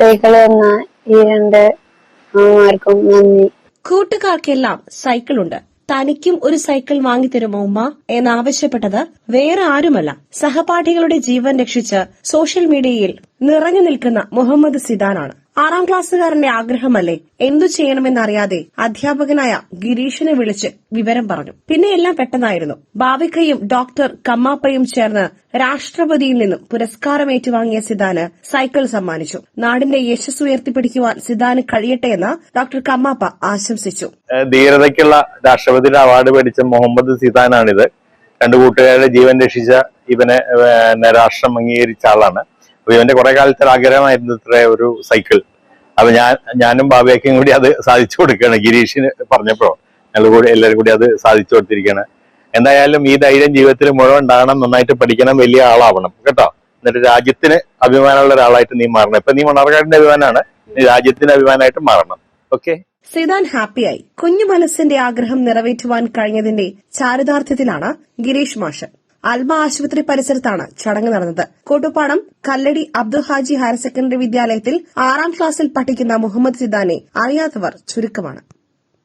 Cycle എന്ന ഈ രണ്ട് അമ്മമാർക്കും നന്ദി. കൂട്ടുകാർക്കെല്ലാം സൈക്കിളുണ്ട്. തനിക്കും ഒരു സൈക്കിൾ വാങ്ങിത്തരുമോ ഉമ്മ? എന്നാവശ്യപ്പെട്ടത് വേറെ ആരുമല്ല. സഹപാഠികളുടെ ജീവൻ രക്ഷിച്ച് സോഷ്യൽ മീഡിയയിൽ നിറഞ്ഞു നിൽക്കുന്ന മുഹമ്മദ് സിദാനാണ്. ആറാം ക്ലാസ്സുകാരന്റെ ആഗ്രഹമല്ലേ? എന്തു ചെയ്യണമെന്നറിയാതെ അധ്യാപകനായ ഗിരീഷിനെ വിളിച്ച് വിവരം പറഞ്ഞു. പിന്നെ എല്ലാം പെട്ടെന്നായിരുന്നു. ബാവിക്കയും ഡോക്ടർ കമ്മാപ്പയും ചേർന്ന് രാഷ്ട്രപതിയിൽ നിന്നും പുരസ്കാരം ഏറ്റുവാങ്ങിയ സിദാന് സൈക്കിൾ സമ്മാനിച്ചു. നാടിന്റെ യശസ് ഉയർത്തിപ്പിടിക്കുവാൻ സിദാന് കഴിയട്ടെ എന്ന് ഡോക്ടർ കമ്മാപ്പ ആശംസിച്ചു. ധീരതയ്ക്കുള്ള രാഷ്ട്രപതിയുടെ അവാർഡ് മേടിച്ച മുഹമ്മദ് സിദാനാണിത്. രണ്ടു കൂട്ടുകാരുടെ ജീവൻ രക്ഷിച്ച ഇവനെ രാഷ്ട്രം അംഗീകരിച്ച ആളാണ്. അപ്പൊ ഇവന്റെ കുറെ കാലത്തെ ആഗ്രഹമായിരുന്നു ഇത്ര ഒരു സൈക്കിൾ അപ്പൊ ഞാൻ ഞാനും ബാബയ്ക്കും കൂടി അത് സാധിച്ചു കൊടുക്കുകയാണ്. ഗിരീഷിന് പറഞ്ഞപ്പോ ഞങ്ങൾ കൂടി എല്ലാവരും കൂടി അത് സാധിച്ചു കൊടുത്തിരിക്കുകയാണ്. എന്തായാലും ഈ ധൈര്യം ജീവിതത്തിൽ മുഴുവൻ ഉണ്ടാകണം നന്നായിട്ട് പഠിക്കണം വലിയ ആളാവണം. കേട്ടോ? എന്നിട്ട് രാജ്യത്തിന് അഭിമാനമുള്ള ഒരാളായിട്ട് നീ മാറണം. ഇപ്പൊ നീ മണർകാടിന്റെ അഭിമാനമാണ്. നീ രാജ്യത്തിന് അഭിമാനമായിട്ട് മാറണം. ഓക്കെ? സിദാൻ ഹാപ്പിയായി. കുഞ്ഞു മനസ്സിന്റെ ആഗ്രഹം നിറവേറ്റുവാൻ കഴിഞ്ഞതിന്റെ ചാരിതാർത്ഥ്യത്തിലാണ് ഗിരീഷ് മാഷ്. അൽമ ആശുപത്രി പരിസരത്താണ് ചടങ്ങ് നടന്നത്. കോട്ടുപാടം കല്ലടി അബ്ദുൽ ഹാജി ഹയർ സെക്കൻഡറി വിദ്യാലയത്തിൽ ആറാം ക്ലാസ്സിൽ പഠിക്കുന്ന മുഹമ്മദ് സിദാനെ അറിയാത്തവർ ചുരുക്കമാണ്.